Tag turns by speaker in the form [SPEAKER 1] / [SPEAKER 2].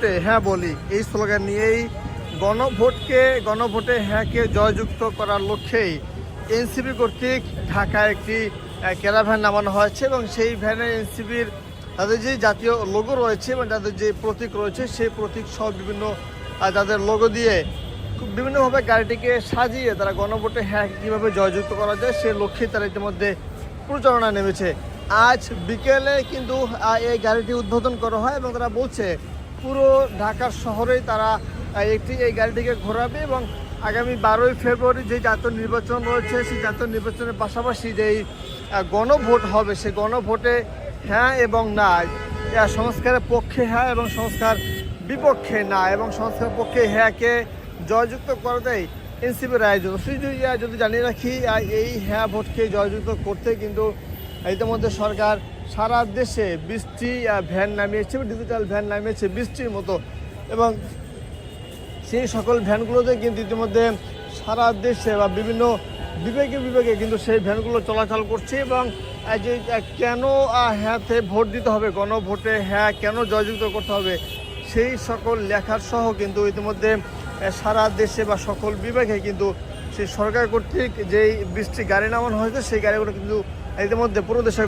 [SPEAKER 1] গণভোটে হ্যাঁ বলি। এই স্লোগান নিয়েই গণভোটকে, গণভোটে হ্যাঁকে জয়যুক্ত করার লক্ষ্যেই এনসিপি কর্তৃক ঢাকায় একটি ক্যারাভ্যান নামানো হয়েছে এবং সেই ভ্যানে এনসিপির তাদের যে জাতীয় লোগো রয়েছে এবং তাদের যে প্রতীক রয়েছে, সেই প্রতীক সহ বিভিন্ন তাদের লোগো দিয়ে খুব বিভিন্নভাবে গাড়িটিকে সাজিয়ে তারা গণভোটে হ্যাঁ কীভাবে জয়যুক্ত করা যায় সে লক্ষ্যে তারা ইতিমধ্যে প্রচারণা নেমেছে। আজ বিকেলে কিন্তু এই গাড়িটি উদ্বোধন করা হয় এবং তারা বলছে পুরো ঢাকার শহরেই তারা একটি এই গাড়িটিকে ঘোরাবে এবং আগামী বারোই ফেব্রুয়ারি যে জাতীয় নির্বাচন রয়েছে, সেই জাতীয় নির্বাচনের পাশাপাশি যেই গণভোট হবে, সেই গণভোটে হ্যাঁ এবং না সংস্কারের পক্ষে হ্যাঁ এবং সংস্কার বিপক্ষে না এবং সংস্কার পক্ষে হ্যাঁকে জয়যুক্ত করাতেই এনসিপির আয়োজন। শুধু যদি জানিয়ে রাখি এই হ্যাঁ ভোটকে জয়যুক্ত করতে কিন্তু ইতিমধ্যে সরকার সারা দেশে বৃষ্টি ভ্যান নামিয়েছে ডিজিটাল ভ্যান নামিয়েছে বৃষ্টির মতো। এবং সেই সকল ভ্যানগুলোতে কিন্তু ইতিমধ্যে সারা দেশে বা বিভিন্ন বিভাগে বিভাগে কিন্তু সেই ভ্যানগুলো চলাচল করছে এবং যে কেন হ্যাঁতে ভোট দিতে হবে, গণভোটে হ্যাঁ কেন জয়যুক্ত করতে হবে, সেই সকল লেখার সহ কিন্তু ইতিমধ্যে সারা দেশে বা সকল বিভাগে কিন্তু সেই সরকার কর্তৃক যেই বৃষ্টি গাড়ি নামানো হয়েছে, সেই গাড়িগুলো কিন্তু ইতিমধ্যে পুরো দেশে